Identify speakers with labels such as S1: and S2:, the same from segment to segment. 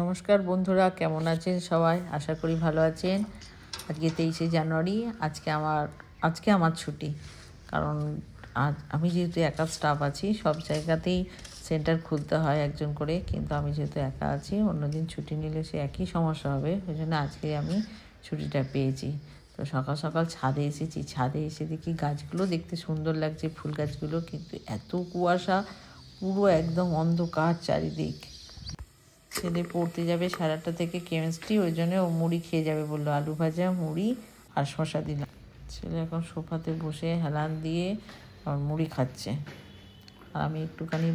S1: নমস্কার বন্ধুরা, কেমন আছেন সবাই? আশা করি ভালো আছেন। আজকে তেইশে জানুয়ারি, আজকে আমার আজকে আমার ছুটি। কারণ আজ আমি যেহেতু একা স্টাফ আছি, সব জায়গাতেই সেন্টার খুলতে হয় একজন করে, কিন্তু আমি যেহেতু একা আছি, অন্যদিন ছুটি নিলে সে একই সমস্যা হবে। ওই জন্য আজকে আমি ছুটিটা পেয়েছি। তো সকাল সকাল ছাদে এসেছি। ছাদে এসে দেখি গাছগুলো দেখতে সুন্দর লাগছে, ফুল গাছগুলো, কিন্তু এত কুয়াশা, পুরো একদম অন্ধকার চারিদিক। ছেলে পড়তে যাবে আটটা থেকে কেমিস্ট্রি ওই জন্য ও মুড়ি খেয়ে যাবে বলল, আলু ভাজা, মুড়ি আর শশা দিলাম। ছেলে এখন সোফাতে বসে হেলান দিয়ে আর মুড়ি খাচ্ছে। আর আমি একটুখানি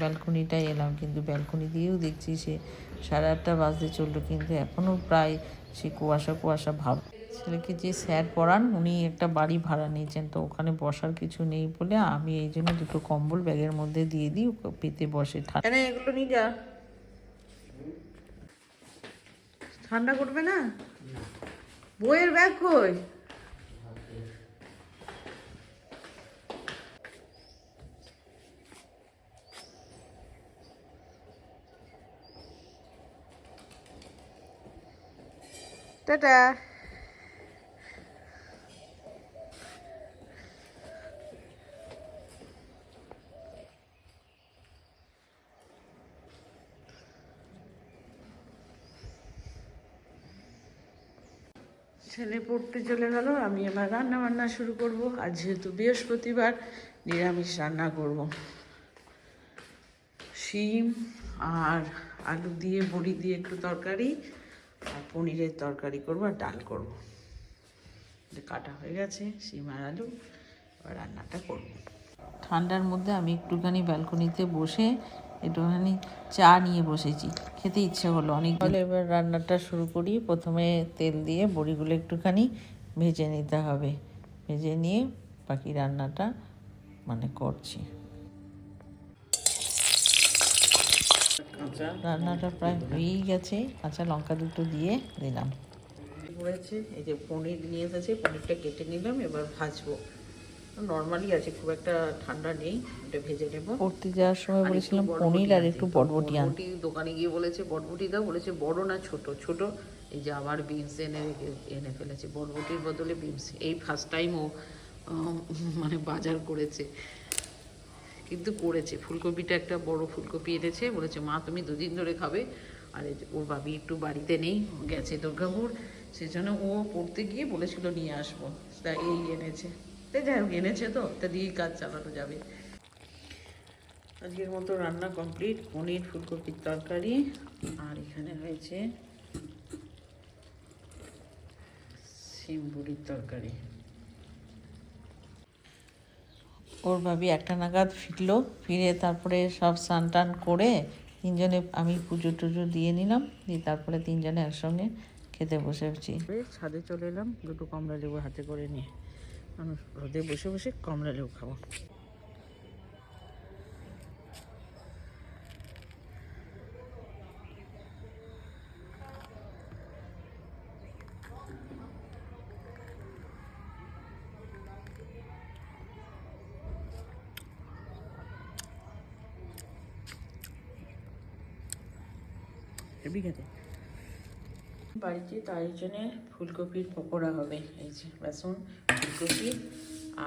S1: ব্যালকনিটায় এলাম, কিন্তু ব্যালকনি দিয়েও দেখছি সে সাড়ে আটটা বাজতে চলল, কিন্তু এখনও প্রায় সে কুয়াশা কুয়াশা ভাব। ছেলেকে যে স্যার পড়ান, উনি একটা বাড়ি ভাড়া নিয়েছেন, তো ওখানে বসার কিছু নেই বলে আমি এই জন্য দুটো কম্বল ব্যাগের মধ্যে দিয়ে দিই পেতে বসে ঠান্ডা এগুলো নিয়ে যা। ঠান্ডা করবে না? বইয়ের ব্যাগ কই? টাটা। ছেলে পড়তে চলে গেল, আমি এবার রান্না বান্না শুরু করব। আর যেহেতু বৃহস্পতিবার, নিরামিষ রান্না করব। শিম আর আলু দিয়ে, বড়ি দিয়ে একটু তরকারি আর পনিরের তরকারি করব আর ডাল করব। কাটা হয়ে গেছে, শিম আর আলু, এবার রান্নাটা করব। ঠান্ডার মধ্যে আমি একটুখানি ব্যালকনিতে বসে একটুখানি চা নিয়ে বসেছি। খেতে ইচ্ছে হলো অনেক হলে এবার রান্নাটা শুরু করি। প্রথমে তেল দিয়ে বড়িগুলো একটুখানি ভেজে নিতে হবে। ভেজে নিয়ে বাকি রান্নাটা মানে করছি। রান্নাটা প্রায় হয়েই গেছে। কাঁচা লঙ্কা দুটো দিয়ে দিলাম। করেছে। এই যে পনির নিয়ে এসেছে পনিরটা কেটে নিলাম এবার ভাজবো। নর্মালি আছে খুব একটা ঠান্ডা নেই এটা ভেজে নেব। পড়তে যাওয়ার সময় বলেছিলাম পনির আর একটু বটবটি দোকানে গিয়ে বলেছে বটবটি দাও বলেছে বড় না ছোট। ছোট এই যে আবার বিনস এনে এনে ফেলেছে বটবটির বদলে বিনস এই ফার্স্ট টাইম ও মানে বাজার করেছে। কিন্তু করেছে ফুলকপিটা একটা বড় ফুলকপি এনেছে বলেছে মা তুমি দুদিন ধরে খাবে। আর এই ওর বাবি একটু বাড়িতে নেই গেছে দুর্গাপুর সেজন্য ও পড়তে গিয়ে বলেছিল নিয়ে আসব। তা এই এনেছে। তা যাই হোক এনেছে তো তা দিয়েই কাজ চালানো যাবে। আজকের মতো রান্না কমপ্লিট পনির ফুলকপির তরকারি আর এখানে হয়েছে সিম বড়ির তরকারি। ওর ভাবি একটা নাগাদ ফিরলো ফিরে তারপরে সব স্নান টান করে তিনজনে আমি পুজো টুজো দিয়ে নিলাম দিয়ে তারপরে তিনজনে একসঙ্গে খেতে বসেছি ছাদে চলে এলাম দুটো কমলা লেবু হাতে করে নিয়ে। মানুষ রোদে বসে বসে কমলা লেবু খাব। হেবি খেতে। বাড়িতে তাই জন্য ফুলকপির পকোড়া হবে। এই যে বেসন ফুলকপি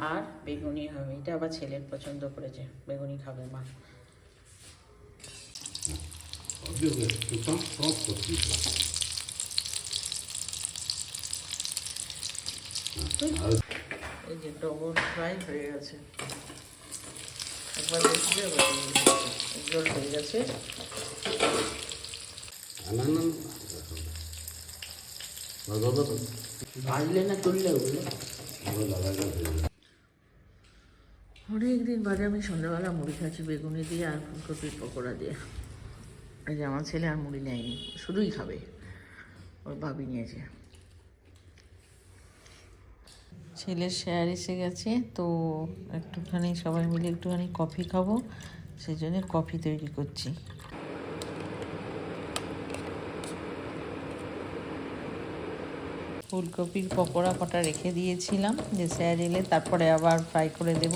S1: আর বেগুনি হবে। এটা আবার ছেলের পছন্দ করেছে। বেগুনি খাবে মা. এই যে ডবল হয়ে গেছে। একবার জল হয়ে গেছে.
S2: Vado dopo.
S1: ভাজলে না তুললে ওগুলো
S2: Allora vai da
S1: অনেক দিন বাদে আমি সন্ধ্যাবেলা মুড়ি খাচ্ছি, বেগুনি দিয়ে আর ফুলকপির পকোড়া দিয়ে। এই যে আমার ছেলে আর মুড়ি নেয়নি, শুধুই খাবে। ওর ভাবি নিয়েছে। ছেলের শেয়ার এসে গেছে, তো একটুখানি সবাই মিলে একটুখানি কফি খাব, সেই জন্য কফি তৈরি করছি। ফুলকপির পকোড়া কটা রেখে দিয়েছিলাম, যে স্যার এলে তারপরে আবার ফ্রাই করে দেব।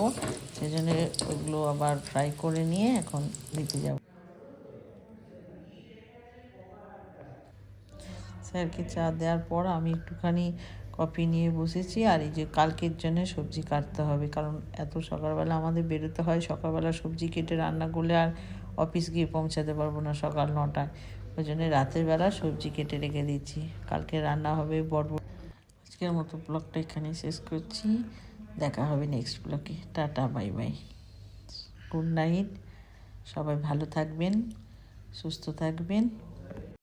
S1: সেজন্য ওগুলো আবার ফ্রাই করে নিয়ে এখন দিতে যাব। স্যারকে চা দেওয়ার পর আমি একটুখানি কফি নিয়ে বসেছি, আর এই যে কালকের জন্য সবজি কাটতে হবে, কারণ এত সকালবেলা আমাদের বেরোতে হয়, সকালবেলা সবজি কেটে রান্না করলে আর অফিস গিয়ে পৌঁছাতে পারব না সকাল নটায়। ওই জন্য রাতের বেলা সবজি কেটে রেখে দিচ্ছি কালকে রান্না হবে বড় আজকের মতো ব্লগটা এখানেই শেষ করছি। দেখা হবে নেক্সট ব্লগে। Ta-ta bye bye good night সবাই ভালো থাকবেন, সুস্থ থাকবেন।